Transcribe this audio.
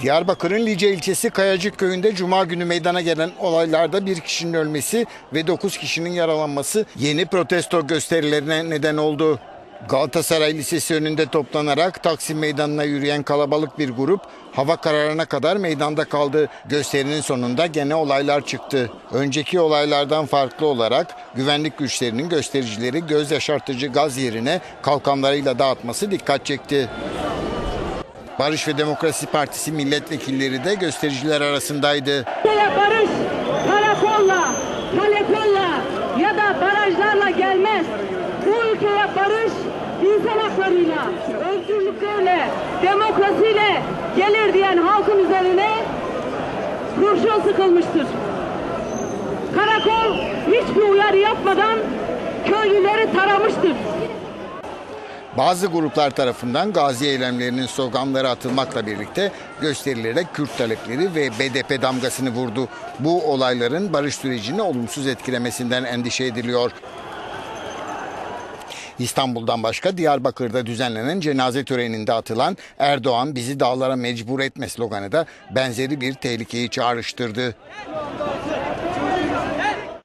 Diyarbakır'ın Lice ilçesi Kayacık köyünde cuma günü meydana gelen olaylarda bir kişinin ölmesi ve 9 kişinin yaralanması yeni protesto gösterilerine neden oldu. Galatasaray Lisesi önünde toplanarak Taksim Meydanı'na yürüyen kalabalık bir grup hava kararına kadar meydanda kaldı. Gösterinin sonunda gene olaylar çıktı. Önceki olaylardan farklı olarak güvenlik güçlerinin göstericileri göz yaşartıcı gaz yerine kalkanlarıyla dağıtması dikkat çekti. Barış ve Demokrasi Partisi milletvekilleri de göstericiler arasındaydı. Barış karakolla, kalekolla ya da barajlarla gelmez. Bu ülkeye barış insan haklarıyla, özgürlüklerle, demokrasiyle gelir diyen halkın üzerine kurşun sıkılmıştır. Karakol hiçbir uyarı yapmadan köylüleri taramıştır. Bazı gruplar tarafından gazi eylemlerinin sloganları atılmakla birlikte gösterilere Kürt talepleri ve BDP damgasını vurdu. Bu olayların barış sürecini olumsuz etkilemesinden endişe ediliyor. İstanbul'dan başka Diyarbakır'da düzenlenen cenaze töreninde atılan Erdoğan bizi dağlara mecbur etme sloganı da benzeri bir tehlikeyi çağrıştırdı.